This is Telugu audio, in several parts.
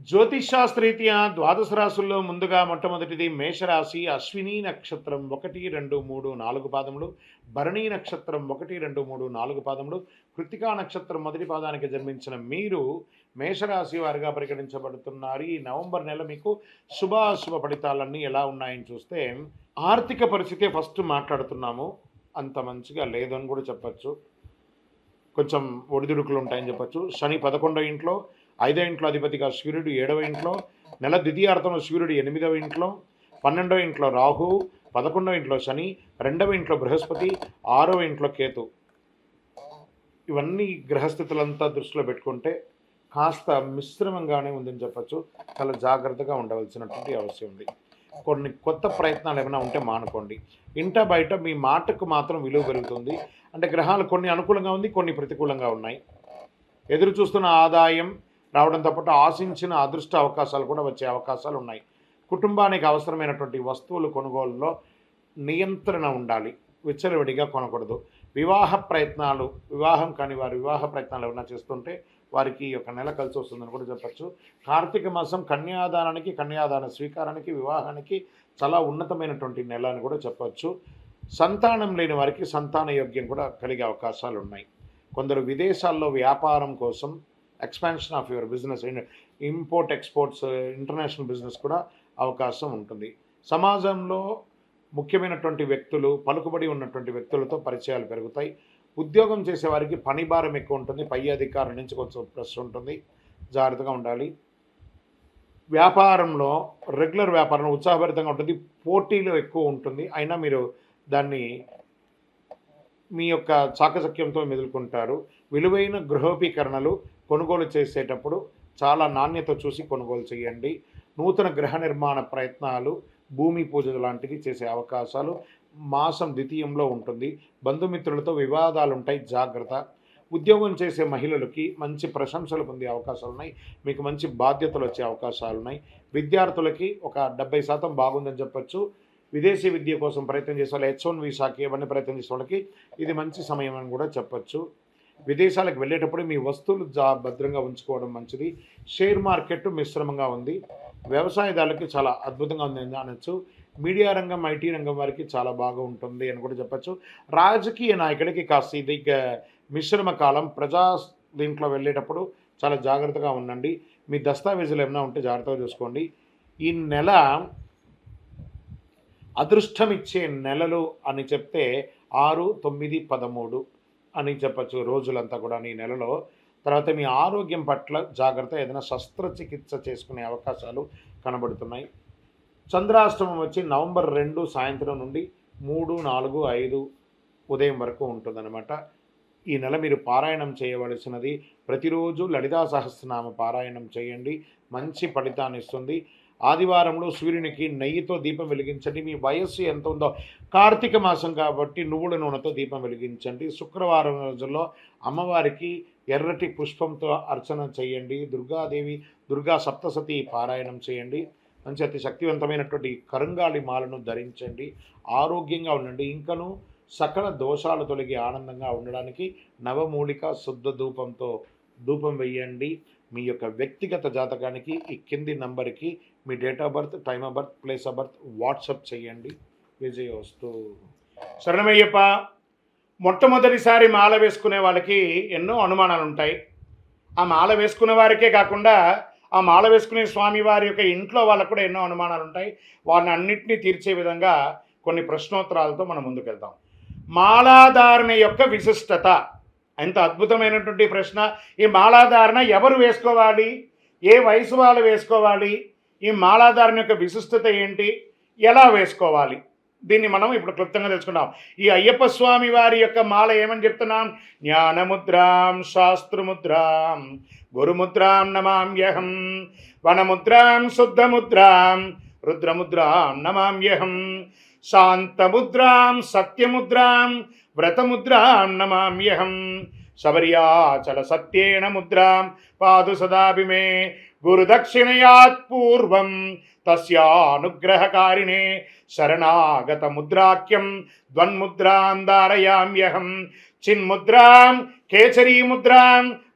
జ్యోతిష్శాస్త్రీత్యా ద్వాదశ రాసుల్లో ముందుగా మొట్టమొదటిది మేషరాశి అశ్విని నక్షత్రం ఒకటి రెండు మూడు నాలుగు పాదములు భరణి నక్షత్రం ఒకటి రెండు మూడు నాలుగు పాదములు. కృతికా నక్షత్రం మొదటి పాదానికి జన్మించిన మీరు మేషరాశి వారిగా పరిగణించబడుతున్నారు. ఈ నవంబర్ నెల మీకు శుభాశుభ ఫలితాలన్నీ ఎలా ఉన్నాయని చూస్తే ఆర్థిక పరిస్థితి ఫస్ట్ మాట్లాడుతున్నాము. అంత మంచిగా లేదని కూడా చెప్పచ్చు. కొంచెం ఒడిదుడుకులు ఉంటాయని చెప్పచ్చు. శని పదకొండో ఇంట్లో ఐదో ఇంట్లో అధిపతిగా సూర్యుడు ఏడవ ఇంట్లో నెల ద్వితీయార్థంలో సూర్యుడు ఎనిమిదవ ఇంట్లో పన్నెండవ ఇంట్లో రాహు పదకొండవ ఇంట్లో శని రెండవ ఇంట్లో బృహస్పతి ఆరవ ఇంట్లో కేతు. ఇవన్నీ గ్రహస్థితులంతా దృష్టిలో పెట్టుకుంటే కాస్త మిశ్రమంగానే ఉందని చెప్పచ్చు. చాలా జాగ్రత్తగా ఉండవలసినటువంటి అవసరం ఉంది. కొన్ని కొత్త ప్రయత్నాలు ఏమైనా ఉంటే మానుకోండి. ఇంట బయట మీ మాటకు మాత్రం విలువ పెరుగుతుంది. అంటే గ్రహాలు కొన్ని అనుకూలంగా ఉంది కొన్ని ప్రతికూలంగా ఉన్నాయి. ఎదురు చూస్తున్న ఆదాయం రావడంతో పాటు ఆశించిన అదృష్ట అవకాశాలు కూడా వచ్చే అవకాశాలు ఉన్నాయి. కుటుంబానికి అవసరమైనటువంటి వస్తువులు కొనుగోలులో నియంత్రణ ఉండాలి. విచ్చలవిడిగా కొనకూడదు. వివాహ ప్రయత్నాలు వివాహం కాని వారు వివాహ ప్రయత్నాలు ఏమైనా చేస్తుంటే వారికి ఈ యొక్క నెల కలిసి వస్తుందని కూడా చెప్పచ్చు. కార్తీక మాసం కన్యాదానానికి కన్యాదాన స్వీకారానికి వివాహానికి చాలా ఉన్నతమైనటువంటి నెల అని కూడా చెప్పచ్చు. సంతానం లేని వారికి సంతాన యోగ్యం కూడా కలిగే అవకాశాలు ఉన్నాయి. కొందరు విదేశాల్లో వ్యాపారం కోసం expansion of your business import exports international business కూడా అవకాశం ఉంటుంది. సమాజంలో ముఖ్యమైనటువంటి వ్యక్తులు పలుకుబడి ఉన్నటువంటి వ్యక్తులతో పరిచయాలు పెరుగుతాయి. ఉద్యోగం చేసేవారికి పని భారం ఎక్కువ ఉంటుంది. పై అధికారుల నుంచి కొంచెం ప్రెస్ ఉంటుంది. జాగ్రత్తగా ఉండాలి. వ్యాపారంలో రెగ్యులర్ వ్యాపారం ఉత్సాహభరితంగా ఉంటుంది. పోటీలు ఎక్కువ ఉంటుంది. అయినా మీరు దాన్ని మీ యొక్క చాకచక్యంతో మెదులుకుంటారు. విలువైన గృహోపీకరణలు కొనుగోలు చేసేటప్పుడు చాలా నాణ్యత చూసి కొనుగోలు చేయండి. నూతన గృహ నిర్మాణ ప్రయత్నాలు భూమి పూజలు లాంటివి చేసే అవకాశాలు మాసం ద్వితీయంలో ఉంటుంది. బంధుమిత్రులతో వివాదాలు ఉంటాయి జాగ్రత్త. ఉద్యోగం చేసే మహిళలకి మంచి ప్రశంసలు పొందే అవకాశాలు ఉన్నాయి మీకు మంచి బాధ్యతలు వచ్చే అవకాశాలు ఉన్నాయి విద్యార్థులకి ఒక డెబ్బై శాతం బాగుందని చెప్పొచ్చు. విదేశీ విద్య కోసం ప్రయత్నం చేసే వాళ్ళు హెచ్ వన్ వీసాకి ఇవన్నీ ప్రయత్నం చేసే వాళ్ళకి ఇది మంచి సమయం అని కూడా చెప్పచ్చు. విదేశాలకు వెళ్ళేటప్పుడు మీ వస్తువులు జా భద్రంగా ఉంచుకోవడం మంచిది. షేర్ మార్కెట్ మిశ్రమంగా ఉంది. వ్యవసాయదారులకి చాలా అద్భుతంగా ఉంది అనొచ్చు. మీడియా రంగం ఐటీ రంగం వారికి చాలా బాగా ఉంటుంది అని కూడా చెప్పచ్చు. రాజకీయ నాయకుడికి కాస్త ఇది మిశ్రమ కాలం. ప్రజా దీంట్లో వెళ్ళేటప్పుడు చాలా జాగ్రత్తగా ఉండండి. మీ దస్తావేజులు ఏమైనా ఉంటే జాగ్రత్తగా చూసుకోండి. ఈ నెల అదృష్టం ఇచ్చే నెలలు అని చెప్తే ఆరు తొమ్మిది పదమూడు. అని చెప్పచ్చు రోజులంతా కూడా ఈ నెలలో. తర్వాత మీ ఆరోగ్యం పట్ల జాగ్రత్త ఏదైనా శస్త్రచికిత్స చేసుకునే అవకాశాలు కనబడుతున్నాయి. చంద్రాష్టమం వచ్చి నవంబర్ రెండు సాయంత్రం నుండి మూడు నాలుగు ఐదు ఉదయం వరకు ఉంటుందన్నమాట. ఈ నెల మీరు పారాయణం చేయవలసినది ప్రతిరోజు లలితా సహస్రనామ పారాయణం చేయండి. మంచి ఫలితాన్ని ఇస్తుంది. ఆదివారంలో సూర్యునికి నెయ్యితో దీపం వెలిగించండి. మీ వయస్సు ఎంత ఉందో కార్తీక మాసం కాబట్టి నువ్వుల నూనెతో దీపం వెలిగించండి. శుక్రవారం రోజుల్లో అమ్మవారికి ఎర్రటి పుష్పంతో అర్చన చేయండి. దుర్గాదేవి దుర్గా సప్తసతి పారాయణం చేయండి. మంచి అతి శక్తివంతమైనటువంటి కరుంగాళి మాలను ధరించండి. ఆరోగ్యంగా ఉండండి. ఇంకను సకల దోషాలు తొలగి ఆనందంగా ఉండడానికి నవమూలిక శుద్ధ ధూపంతో ధూపం వేయండి. మీ యొక్క వ్యక్తిగత జాతకానికి ఈ కింది నంబర్కి మీ date of birth time of birth place of birth WhatsApp చేయండి. విజయ వస్తూ శరణమయ్యప్ప మొట్టమొదటిసారి మాల వేసుకునే వాళ్ళకి ఎన్నో అనుమానాలు ఉంటాయి ఆ మాల వేసుకునే వారికే కాకుండా ఆ మాల వేసుకునే స్వామి వారి యొక్క ఇంట్లో వాళ్ళకు కూడా ఎన్నో అనుమానాలు ఉంటాయి వారిని అన్నింటినీ తీర్చే విధంగా కొన్ని ప్రశ్నోత్తరాలతో మనం ముందుకెళ్తాం మాలాధారణ యొక్క విశిష్టత ఎంత అద్భుతమైనటువంటి ప్రశ్న. ఈ మాలాధారణ ఎవరు వేసుకోవాలి? ఏ వయసు వాళ్ళు వేసుకోవాలి? ఈ మాలాధారం యొక్క విశిష్టత ఏంటి? ఎలా వేసుకోవాలి? దీన్ని మనం ఇప్పుడు క్లుప్తంగా తెలుసుకున్నాం ఈ అయ్యప్ప స్వామి వారి యొక్క మాల ఏమని చెప్తున్నాం? జ్ఞానముద్రాం శాస్త్రముద్రాం గురుముద్రాం నమామ్యహం వనముద్రాం శుద్ధముద్రాం రుద్రముద్రాం నమామ్యహం శాంతముద్రాం సత్యముద్రాం వ్రతముద్రాం నమామ్యహం శబర్యాచల సత్యేన ముద్రాం పాదు సదాపి మే గురుదక్షిణయాత్ పూర్వం తస్యానుగ్రహకారిణే శరణాగత ముద్రాఖ్యం ద్వన్ముద్రాం దారయామ్యహం చిన్ముద్రాం కేసరీముద్రాం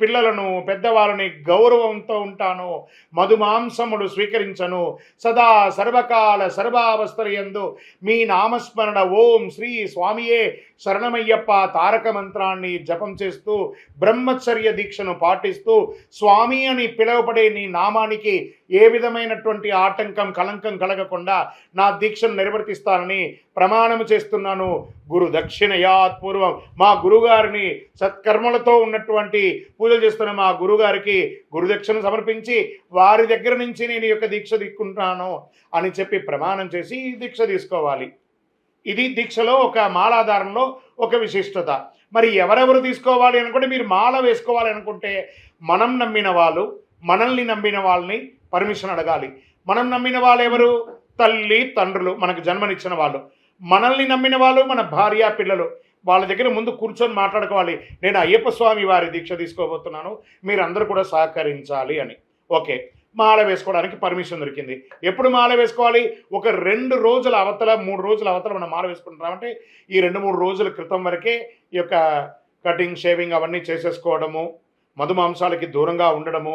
పిల్లలను పెద్దవాళ్ళని గౌరవంతో ఉంటాను మధుమాంసములు స్వీకరించను. సదా సర్వకాల సర్వావస్థలందు మీ నామస్మరణ ఓం శ్రీ స్వామియే శరణమయ్యప్ప తారక మంత్రాన్ని జపం చేస్తూ బ్రహ్మచర్య దీక్షను పాటిస్తూ స్వామి అని పిలువబడే నీ నామానికి ఏ విధమైనటువంటి ఆటంకం కలంకం కలగకుండా నా దీక్షను నిర్వర్తిస్తానని ప్రమాణము చేస్తున్నాను. గురు దక్షిణయాత్ పూర్వం మా గురుగారిని సత్కర్మలతో ఉన్నటువంటి పూజలు చేస్తున్న మా గురుగారికి గురుదక్షిణ సమర్పించి వారి దగ్గర నుంచి నేను యొక్క దీక్ష తీసుకుంటున్నాను అని చెప్పి ప్రమాణం చేసి దీక్ష తీసుకోవాలి. ఇది దీక్షలో ఒక మాలాధారంలో ఒక విశిష్టత. మరి ఎవరెవరు తీసుకోవాలి అనుకుంటే మీరు మాల వేసుకోవాలి అనుకుంటే మనం నమ్మిన వాళ్ళు మనల్ని నమ్మిన వాళ్ళని పర్మిషన్ అడగాలి. మనం నమ్మిన వాళ్ళు ఎవరు? తల్లి తండ్రులు మనకు జన్మనిచ్చిన వాళ్ళు. మనల్ని నమ్మిన వాళ్ళు మన భార్య పిల్లలు. వాళ్ళ దగ్గర ముందు కూర్చొని మాట్లాడుకోవాలి. నేను అయ్యప్ప స్వామి వారి దీక్ష తీసుకోబోతున్నాను. మీరందరూ కూడా సహకరించాలి అని. ఓకే. మాల వేసుకోవడానికి పర్మిషన్ దొరికింది. ఎప్పుడు మాల వేసుకోవాలి? ఒక రెండు రోజుల అవతల మూడు రోజుల అవతల మనం మాల వేసుకుంటున్నామంటే ఈ రెండు మూడు రోజుల క్రితం వరకే ఈ యొక్క కటింగ్ షేవింగ్ అవన్నీ చేసేసుకోవడము మధుమాంసాలకి దూరంగా ఉండడము